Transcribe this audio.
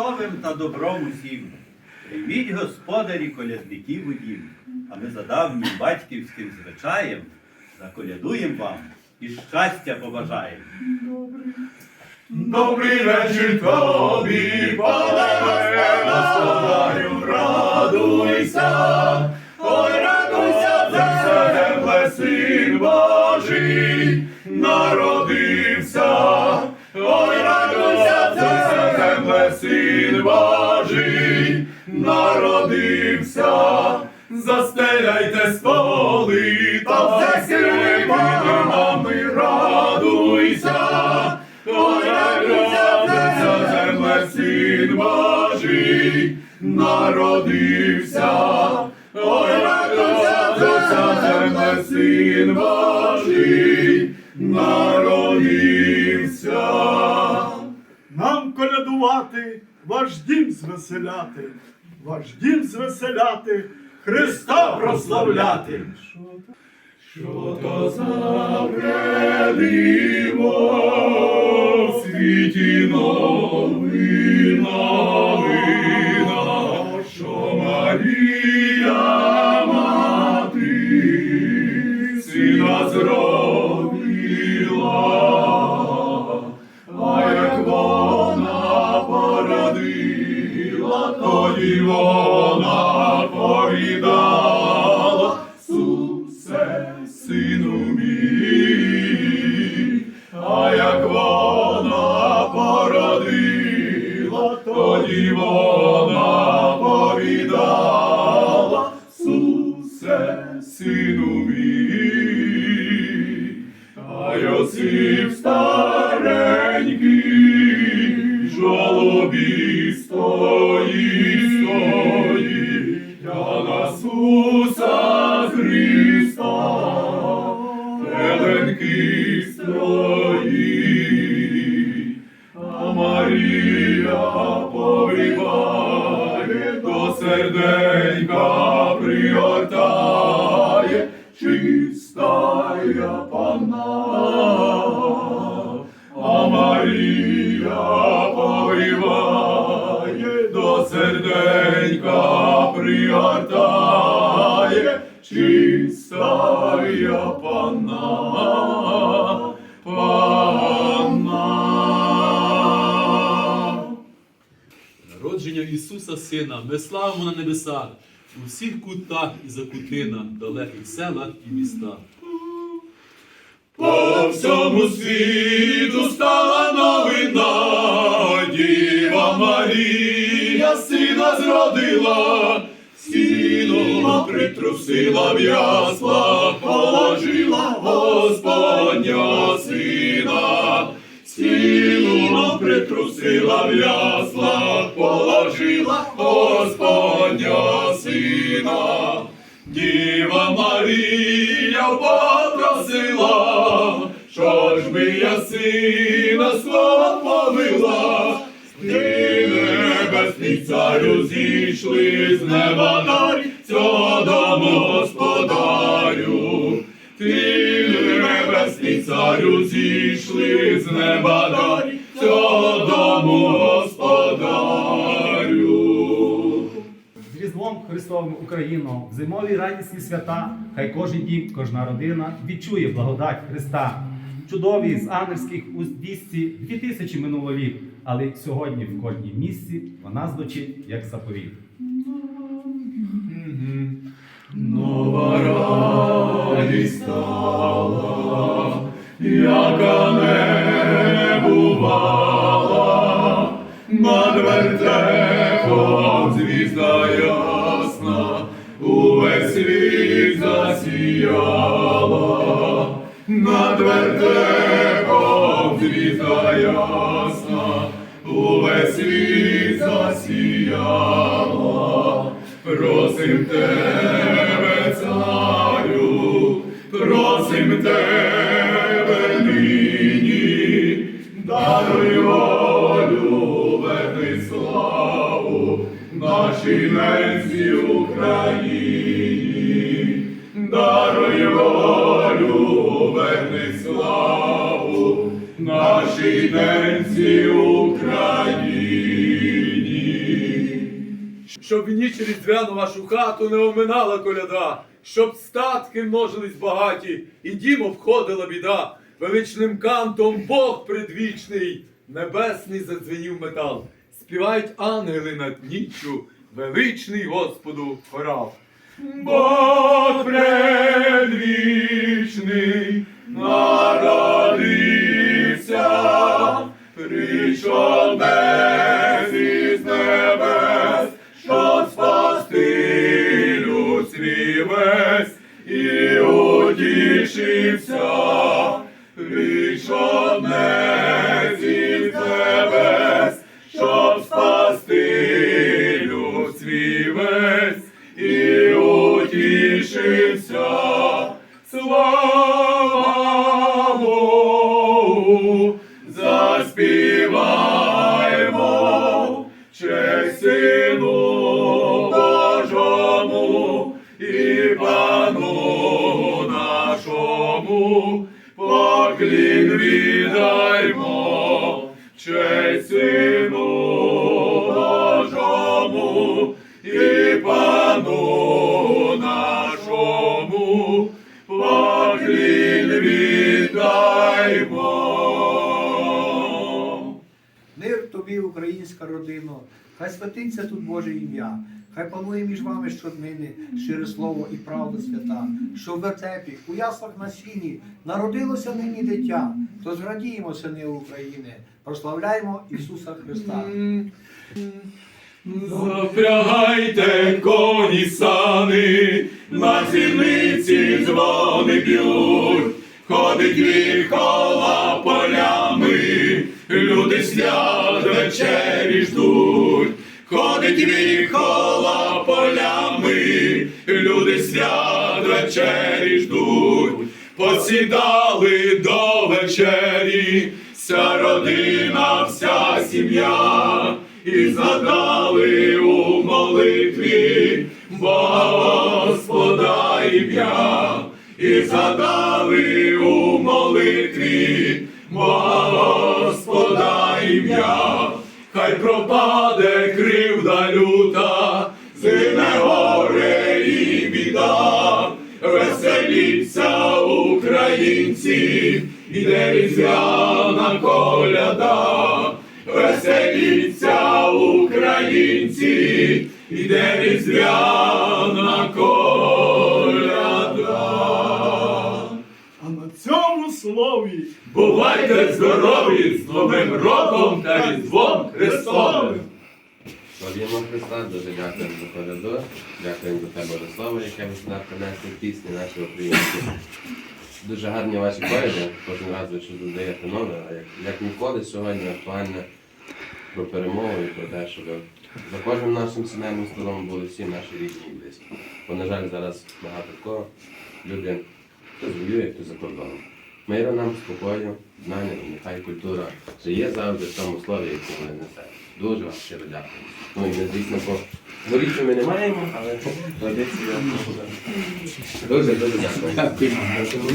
готовим та добром усім. Прийміть господарі колядників у дім, а ми за давнім батьківським звичаєм заколядуємо вам і щастя побажаємо. Добрий вечір тобі, пане господарю, радуйся, народився. Ой, радуйся, земле, син Божий, народився. Нам колядувати, ваш дім звеселяти, ваш дім звеселяти, Христа прославляти. Що то за предиво в світі новина, новина, що Марія мати сина зробила, а як вона породила, тоді вона повідала, Сусе, сину мій, а як вона породила, тоді вона а Йосип старенький, жолобі стоїть, стоїть, я на Христа, пеленки стоїть, а Марія повиває, до серденька Марія повиває, до серденька пригортає, чистая панна, панна. Народження Ісуса Сина ми славимо на небесах, у всіх кутах і закутинах, далеких селах і містах. По всьому світу стала новина, Діва Марія сина зродила, сіну притрусила в ясла, положила Господня сина, сіну притрусила в ясла, положила Господня сина. Діва Марія що ж би я сина свого повела, ти небесний царю зійшли з неба дарі цього дому господарю. Ти небесний царю зійшли з неба дарі цього дому господарю. З Різдвом Христовим Україну, в зимові радісні свята, хай кожен дім, кожна родина відчує благодать Христа. Чудові з вісті дві тисячі минуло літ, але сьогодні в кожній місці вона звучить як заповіт. Над вертепом звізда ясна, увесь світ засіяла. Просим тебе, царю, просим тебе нині, даруй волю, верни славу нашій ненці Україні, даруй волю, верни славу нашій ненці Україні. щоб ніч різдвяну вашу хату не оминала коляда, щоб статки множились багаті, і дім обходила біда. Величним кантом Бог предвічний, небесний задзвенів метал. Співають ангели над ніччю, величний Господу хорал. Бог предвічний народився, прийшов із небес, щоб спасти прийшов Заспіваймо, честь Сину Божому і Пану нашому, поклін віддаймо, честь Сину тобі, українська родино, хай святиться тут Боже ім'я, хай панує між вами щоднини щире слово і правда свята, що в вертепі, у яслах на сіні народилося нині дитя, то зрадіємо, сини України, прославляємо Ісуса Христа. Запрягайте коні сани, на зіниці дзвони б'ють, ходить віхола полями, люди свят вечері ждуть, ходить віхола полями, люди свят вечері ждуть, посідали до вечері, вся родина, вся сім'я, і згадали у молитві Бога Господа ім'я, і згадали у молитві Бога хай пропаде кривда люта, зине горе і біда, веселіться українці, іде різдвяна коляда, веселіться українці, іде різдвяна цьому Бувайте здорові з Новим роком та Різдвом Христовим! Славімо Христа, дуже дякуємо за коляду, дякуємо за те Боже Слово, яке ви сюди принесли пісні наші українські. Дуже гарні ваші коляди, кожен раз ви щось додаєте нове, а як, як ніколи сьогодні актуальне про перемогу і про те, щоб за кожним нашим сімейним столом були всі наші рідні і близькі. Бо, на жаль, зараз багато кого люди хтось воює, хтось за кордоном. Миру нам, спокою, знання, і нехай культура жиє завжди в тому слові, яке ми несе. Дуже вам щиро дякую. Ну і ми, звісно, по горіччю ми не маємо, але традиція. Дуже дуже дякую.